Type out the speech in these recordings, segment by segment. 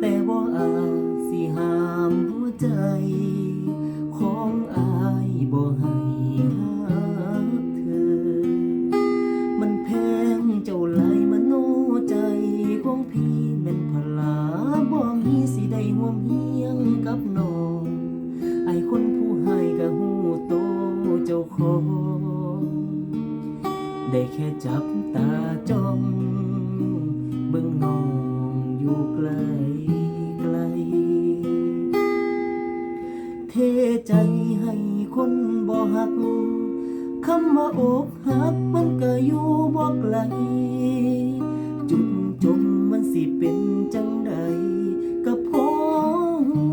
แต่ว่าสิหามหัใจ ของอาบ่ให้เธอ มันแพงเจ้าลายมโนใจของพี่แม่นพลาบ่มีสิได้ห่เฮียงกับน้องไอคนผู้ให้กะหูโตเจ้าขอได้แค่จับตาจ้อง ใจให้คนบ่หัก คำว่าอกหักมันก็อยู่บ่ไกล จุดจบมันสิเป็นจังใดก็พอหู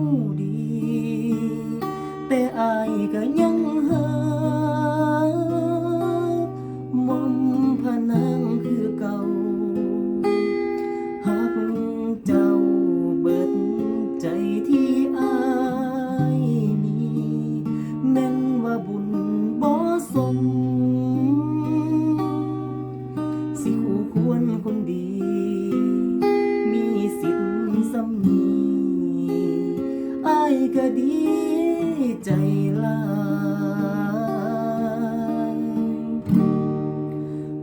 ดี แต่อายก็ มีสิทธิ์สำนีอายก็ดีใจลาย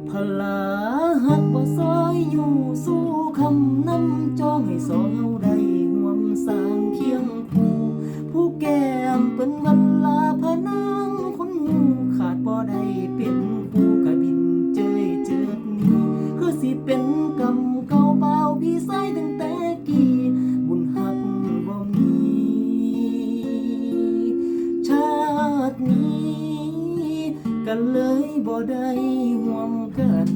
พลาหักบ่ซอยอยู่สู้คำนำจองให้สองเฮาได้ ดนี้กันเลยบ่ได้ห่วงกัน